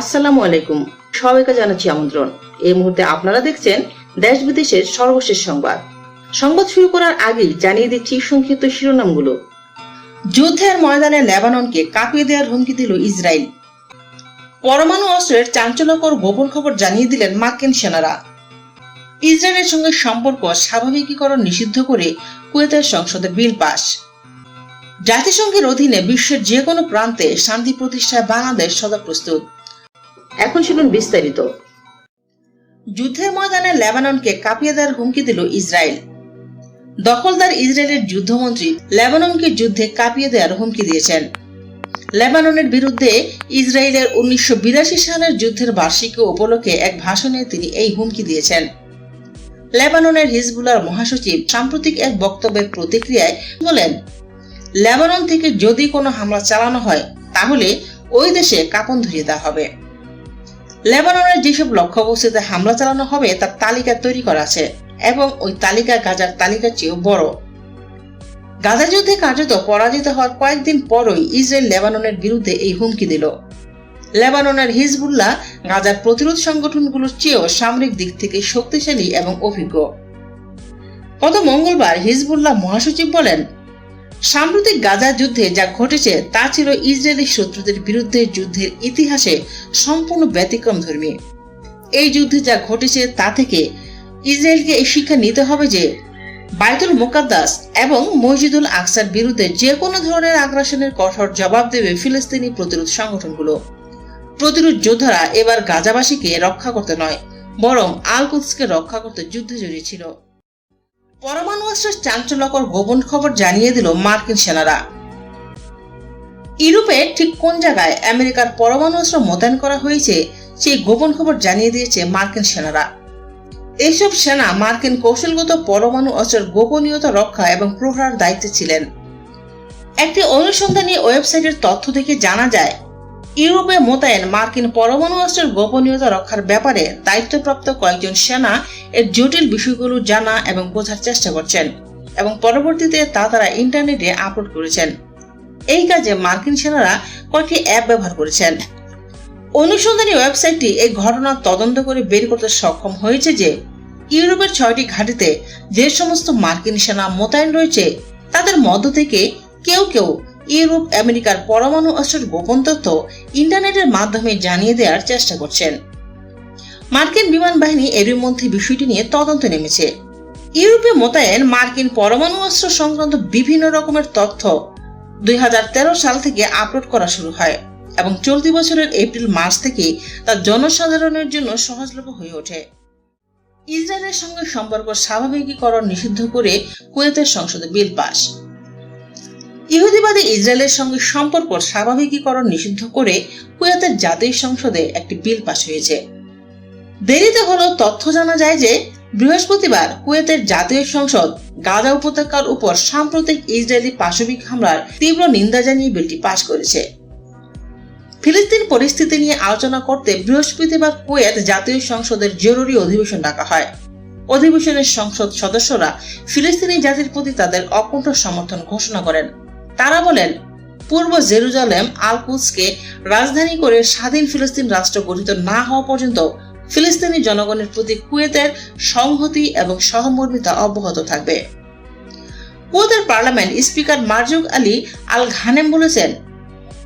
আসসালামু আলাইকুম। সবাইকে জানাচ্ছি আমন্ত্রণ। এই মুহূর্তে আপনারা দেখছেন দেশ বিদেশের সর্বশেষ সংবাদ। সংবাদ শুরু করার আগেই জানিয়ে দিচ্ছি সংক্ষিপ্ত শিরোনামগুলো। যুদ্ধের ময়দানে লেবাননকে কাঁপিয়ে দেওয়ার হুমকি দিল ইসরায়েল। পরমাণু অস্ত্রের চাঞ্চল্যকর গোপন খবর জানিয়ে দিলেন মার্কিন সেনারা। ইসরায়েলের সঙ্গে সম্পর্ক স্বাভাবিকীকরণ নিষিদ্ধ করে কুয়েতের সংসদে বিল পাস। জাতিসংঘের অধীনে বিশ্বের যে কোনো প্রান্তে শান্তি প্রতিষ্ঠায় বাংলাদেশ সদা প্রস্তুত। এখন শুনুন বিস্তারিত। যুদ্ধের ময়দানে লেবাননকে কাঁপিয়ে দেওয়ার হুমকি দিল ইসরায়েল। দখলদার ইসরায়েলের যুদ্ধমন্ত্রী লেবাননকে যুদ্ধে কাঁপিয়ে দেওয়ার হুমকি দিয়েছেন। লেবাননের বিরুদ্ধে ইসরায়েলের উনিশশো সালের যুদ্ধের বার্ষিকী উপলক্ষে এক ভাষণে তিনি এই হুমকি দিয়েছেন। লেবাননের হিজবুলার মহাসচিব সাম্প্রতিক এক বক্তব্যের প্রতিক্রিয়ায় বলেন, লেবানন থেকে যদি কোনো হামলা চালানো হয়, তাহলে ওই দেশে কাপন ধরিয়ে দেওয়া হবে। লেবাননের যেসব লক্ষ্যবস্তুতে হামলা চালানো হবে, তার তালিকা তৈরি করা আছে এবং ওই তালিকা গাজার তালিকার চেয়েও বড়। গাজা যুদ্ধে কার্যত পরাজিত হওয়ার কয়েকদিন পরই ইসরায়েল লেবাননের বিরুদ্ধে এই হুমকি দিল। লেবাননের হিজবুল্লাহ গাজার প্রতিরোধ সংগঠনগুলোর চেয়েও সামরিক দিক থেকে শক্তিশালী এবং অভিজ্ঞ। গত মঙ্গলবার হিজবুল্লাহ মহাসচিব বলেন সাম্প্রতিক গাজা যুদ্ধে যা ঘটেছে, তা ছিল ইসরায়েলি শত্রুদের বিরুদ্ধে যুদ্ধের ইতিহাসে সম্পূর্ণ ব্যতিক্রম ধর্মী। এই যুদ্ধে যা ঘটেছে, তা থেকে ইসরায়েলকে এই শিক্ষা নিতে হবে যে, বাইতুল মোকাদ্দাস এবং মসজিদুল আকসার বিরুদ্ধে যে কোনো ধরনের আগ্রাসনের কঠোর জবাব দেবে ফিলিস্তিনি প্রতিরোধ সংগঠনগুলো। প্রতিরোধ যোদ্ধারা এবার গাজাবাসীকে রক্ষা করতে নয়, বরং আল কুদসকে রক্ষা করতে যুদ্ধে জড়িয়েছিল পরমাণু অস্ত্রের চাঞ্চল্যকর গোপন খবর জানিয়ে দিল মার্কিন সেনারা। ইউরোপে ঠিক কোন জায়গায় আমেরিকার পরমাণু অস্ত্র মোতায়েন করা হয়েছে, সেই গোপন খবর জানিয়ে দিয়েছে মার্কিন সেনারা। এইসব সেনা মার্কিন কৌশলগত পরমাণু অস্ত্রের গোপনীয়তা রক্ষা এবং প্রহার দায়িত্বে ছিলেন। একটি অনুসন্ধানী ওয়েবসাইটের তথ্য থেকে জানা যায় ইউরোপে মোতায়েন মার্কিন পরমাণু অস্ত্রের গোপনীয়তা রক্ষার ব্যাপারে দায়িত্বপ্রাপ্ত কয়েকজন সেনা এর জটিল বিষয়গুলো জানা এবং বোঝার চেষ্টা করছেন এবং পরবর্তীতে তা তারা ইন্টারনেটে আপলোড করেছেন। এই কাজে মার্কিন সেনারা কয়েকটি অ্যাপ ব্যবহার করেছেন। অনুসন্ধানী ওয়েবসাইটটি এই ঘটনার তদন্ত করে বের করতে সক্ষম হয়েছে যে, ইউরোপের ছয়টি ঘাঁটিতে যে সমস্ত মার্কিন সেনা মোতায়েন রয়েছে, তাদের মধ্য থেকে কেউ কেউ ইউরোপ, আমেরিকার পরমাণু অস্ত্রের গোপন তথ্য ইন্টারনেটের মাধ্যমে জানিয়ে দেওয়ার চেষ্টা করছেন। মার্কিন বিমান বাহিনী এরই মধ্যে বিষয়টি নিয়ে তদন্ত নেমেছে। ইউরোপে মোতায়েন মার্কিন পরমাণু অস্ত্র সংক্রান্ত বিভিন্ন রকমের তথ্য দুই হাজার তেরো সাল থেকে আপলোড করা শুরু হয় এবং চলতি বছরের এপ্রিল মাস থেকে তা জনসাধারণের জন্য সহজলভ্য হয়ে ওঠে। ইসরায়েলের সঙ্গে সম্পর্ক স্বাভাবিকীকরণ নিষিদ্ধ করে কুয়েতের সংসদে বিল পাস। ইহুদিবাদী ইসরায়েলের সঙ্গে সম্পর্ক স্বাভাবিকীকরণ নিষিদ্ধ করে কুয়েতের জাতীয় সংসদে একটি বিল পাশ হয়েছে। দেরিতে হলেও তথ্য জানা যায় যে, বৃহস্পতিবার কুয়েতের জাতীয় সংসদ গাজা উপত্যকার উপর সাম্প্রতিক ইসরায়েলি পাশবিক হামলার তীব্র নিন্দা জানিয়ে বিলটি পাশ করেছে। ফিলিস্তিন পরিস্থিতি নিয়ে আলোচনা করতে বৃহস্পতিবার কুয়েত জাতীয় সংসদের জরুরি অধিবেশন ডাকা হয়। অধিবেশনের সংসদ সদস্যরা ফিলিস্তিনি জাতির প্রতি তাদের অকুণ্ঠ সমর্থন ঘোষণা করেন। তারা বলেন, পূর্ব জেরুজালেম আলকুসকে রাজধানী করে স্বাধীন ফিলিস্তিন রাষ্ট্র গঠিত না হওয়া পর্যন্ত ফিলিস্তিনি জনগণের প্রতি কুয়েতের সংহতি এবং সহমর্মিতা অব্যাহত থাকবে। কুয়েতের parliament speaker Marzouq Ali Al Ghanem বলেছেন,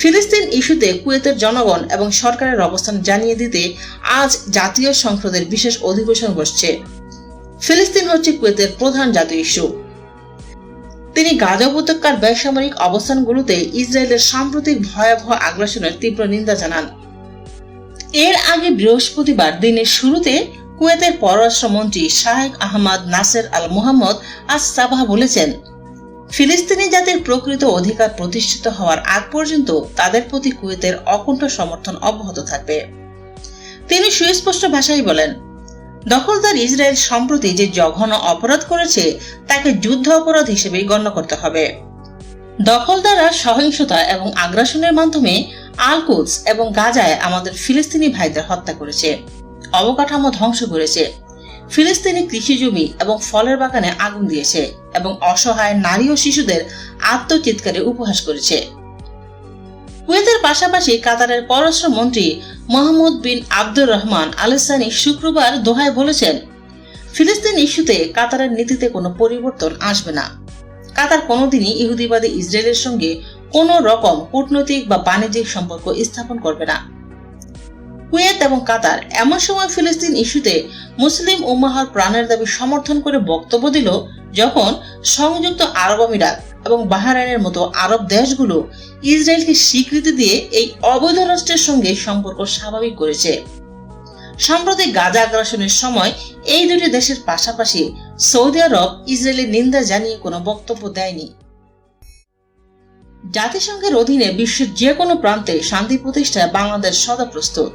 ফিলিস্তিন ইস্যুতে কুয়েতের জনগণ এবং সরকারের অবস্থান জানিয়ে দিতে আজ জাতীয় সংসদের বিশেষ অধিবেশন বসছে। ফিলিস্তিন হচ্ছে কুয়েতের প্রধান জাতীয় ইস্যু। তিনি গাজা উপত্যকার বেসামরিক অবস্থানগুলোতে ইসরায়েলের সাম্প্রতিক ভয়াবহ আগ্রাসনের তীব্র নিন্দা জানান। এর আগে বৃহস্পতিবার দিনের শুরুতে কুয়েতের পররাষ্ট্রমন্ত্রী শাহেক আহমদ নাসের আল মোহাম্মদ আজ সাবাহ বলেছেন, ফিলিস্তিনি জাতির প্রকৃত অধিকার প্রতিষ্ঠিত হওয়ার আগ পর্যন্ত তাদের প্রতি কুয়েতের অকুণ্ঠ সমর্থন অব্যাহত থাকবে। তিনি সুস্পষ্ট ভাষায় বলেন দখলদার ইসরায়েল সম্প্রতি যে জঘন্য অপরাধ করেছে, তাকে যুদ্ধ অপরাধ হিসেবে গণ্য করতে হবে। দখলদাররা সহিংসতা এবং আগ্রাসনের মাধ্যমে আলকুদস এবং গাজায় আমাদের ফিলিস্তিনি ভাইদের হত্যা করেছে, অবকাঠামো ধ্বংস করেছে, ফিলিস্তিনি কৃষি জমি এবং ফলের বাগানে আগুন দিয়েছে এবং অসহায় নারী ও শিশুদের আত্মচিৎকারে উপহাস করেছে। কুয়েতের পাশাপাশি কাতারের পররাষ্ট্রমন্ত্রী মোহাম্মদ বিন আব্দুর রহমান আলসানি শুক্রবার দোহায় বলেছেন, ফিলিস্তিন ইস্যুতে কাতারের নীতিতে কোনো পরিবর্তন আসবে না। কাতার কোনোদিনই ইহুদিবাদী ইসরায়েলের সঙ্গে কোনো রকম কূটনৈতিক বা বাণিজ্যিক সম্পর্ক স্থাপন করবে না। কুয়েত এবং কাতার এমন সময় ফিলিস্তিন ইস্যুতে মুসলিম উম্মাহর প্রাণের দাবি সমর্থন করে বক্তব্য দিল, যখন সংযুক্ত আরব আমিরাত এবং বাহরাইনের মতো আরব দেশগুলো ইসরায়েলকে স্বীকৃতি দিয়ে এই অবৈধ রাষ্ট্রের সঙ্গে সম্পর্ক স্বাভাবিক করেছে। সম্প্রতি গাজা আগ্রাসনের সময় এই দুটি দেশের পাশাপাশি সৌদি আরব ইসরায়েলের নিন্দা জানিয়ে কোনো বক্তব্য দেয়নি। জাতিসংঘের অধীনে বিশ্বের যে কোনো প্রান্তে শান্তি প্রতিষ্ঠায় বাংলাদেশ সদা প্রস্তুত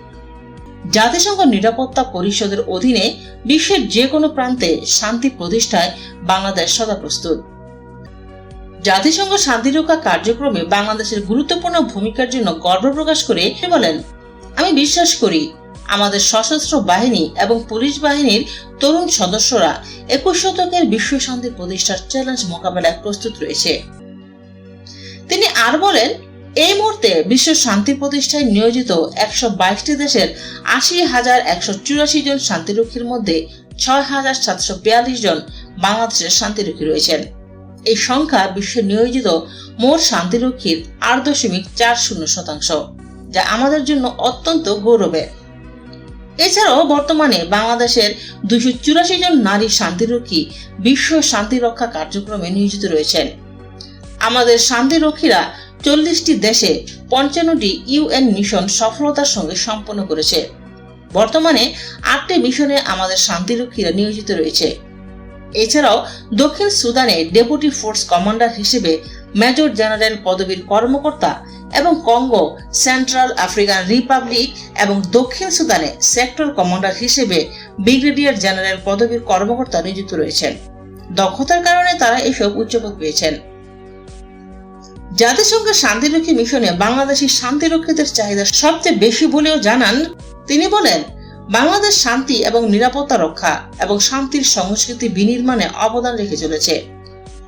জাতিসংঘ নিরাপত্তা পরিষদের অধীনে বিশ্বের যে কোনো প্রান্তে শান্তি প্রতিষ্ঠায় বাংলাদেশ সদা প্রস্তুত জাতিসংঘ শান্তিরক্ষা কার্যক্রমে বাংলাদেশের গুরুত্বপূর্ণ ভূমিকার জন্য গর্ব প্রকাশ করে বলেন, আমি বিশ্বাস করি আমাদের সশস্ত্র বাহিনী এবং পুলিশ বাহিনীর তরুণ সদস্যরা একুশ শতকের বিশ্ব শান্তি প্রতিষ্ঠার চ্যালেঞ্জ মোকাবেলায় প্রস্তুত রয়েছে। তিনি আর বলেন, এই মুহূর্তে বিশ্ব শান্তি প্রতিষ্ঠায় নিয়োজিত একশো বাইশটি দেশের আশি হাজার একশো চুরাশি জন শান্তিরক্ষীর মধ্যে ছয় হাজার সাতশো বিয়াল্লিশ জন বাংলাদেশের শান্তিরক্ষী রয়েছেন। এই সংখ্যা বিশ্বে নিয়োজিত মোট শান্তিরক্ষীর আট দশমিক চার শূন্য শতাংশ, যা আমাদের জন্য অত্যন্ত গৌরবের। এছাড়াও বর্তমানে বাংলাদেশের দুশো চুরাশি জন নারী শান্তিরক্ষী বিশ্ব শান্তি রক্ষা কার্যক্রমে নিয়োজিত রয়েছেন। আমাদের শান্তিরক্ষীরা চল্লিশটি দেশে পঞ্চান্নটি ইউএন মিশন সফলতার সঙ্গে সম্পন্ন করেছে। বর্তমানে আটটি মিশনে আমাদের শান্তিরক্ষীরা নিয়োজিত রয়েছে। এছাড়াও দক্ষিণ সুদানে ডেপুটি ফোর্স কমান্ডার হিসেবে মেজর জেনারেল পদবীর কর্মকর্তা এবং কঙ্গো, সেন্ট্রাল আফ্রিকান রিপাবলিক এবং দক্ষিণ সুদানে সেক্টর কমান্ডার হিসেবে ব্রিগেডিয়ার জেনারেল পদবীর কর্মকর্তা নিযুক্ত রয়েছেন। দক্ষতার কারণে তারা এসব উচ্চপদ পেয়েছেন। জাতিসংঘের শান্তিরক্ষী মিশনে বাংলাদেশি শান্তিরক্ষীদের চাহিদা সবচেয়ে বেশি বলেও জানান, তিনি বলেন বাংলাদেশ শান্তি এবং নিরাপত্তা রক্ষা এবং শান্তির সংস্কৃতি বিনির্মাণে অবদান রেখে চলেছে।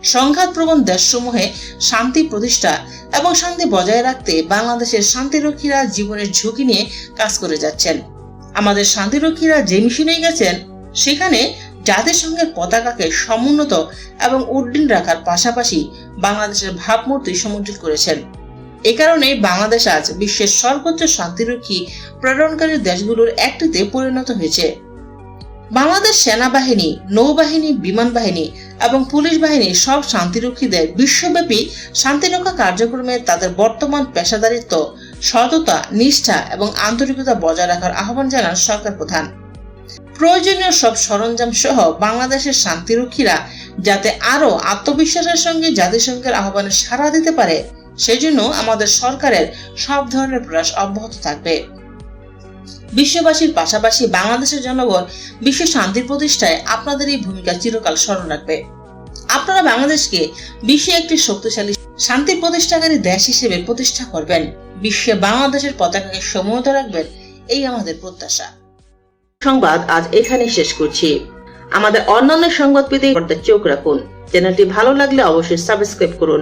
সংঘাতপ্রবণ দেশসমূহে শান্তি প্রতিষ্ঠা এবং শান্তি বজায় রাখতে বাংলাদেশের শান্তিরক্ষীরা জীবনের ঝুঁকি নিয়ে কাজ করে যাচ্ছেন। আমাদের শান্তিরক্ষীরা যে মিশনেই গেছেন, সেখানে জাতিসংঘের পতাকাকে সমুন্নত এবং উড্ডীন রাখার পাশাপাশি বাংলাদেশের ভাবমূর্তি সমুজ্জ্বল করেছেন। এ কারণে বাংলাদেশ আজ বিশ্বের সর্বোচ্চ শান্তিরক্ষী প্রেরণকারী দেশগুলোর একটিতে পরিণত হয়েছে। বাংলাদেশ সেনাবাহিনী, নৌবাহিনী, বিমান বাহিনী এবং পুলিশ বাহিনী সব শান্তিরক্ষীদের বিশ্বব্যাপী শান্তিরক্ষা কার্যক্রমে তাদের বর্তমান পেশাদারিত্ব, সততা, নিষ্ঠা এবং আন্তরিকতা বজায় রাখার আহ্বান জানান সরকার প্রধান। প্রয়োজনীয় সব সরঞ্জাম সহ বাংলাদেশের শান্তিরক্ষীরা যাতে আরও আত্মবিশ্বাসের সঙ্গে জাতিসংঘের আহ্বানে সাড়া দিতে পারে সেজন্য আমাদের সরকারের সব ধরনের প্রয়াস অব্যাহত থাকবে। বিশ্ববাসীর পাশাপাশি বাংলাদেশের জনগণ বিশ্ব শান্তি প্রতিষ্ঠায় আপনাদের এই ভূমিকা চিরকাল স্মরণ রাখবে। আপনারা বাংলাদেশকে বিশ্বে একটি শক্তিশালী শান্তি প্রতিষ্ঠাকারী দেশ হিসেবে প্রতিষ্ঠা করবেন। বিশ্বে বাংলাদেশের পতাকাকে সমুন্নত রাখবেন, এই আমাদের প্রত্যাশা। সংবাদ আজ এখানে শেষ করছি। আমাদের অন্যান্য সংবাদ পেতে চোখ রাখুন। চ্যানেলটি ভালো লাগলে অবশ্যই সাবস্ক্রাইব করুন।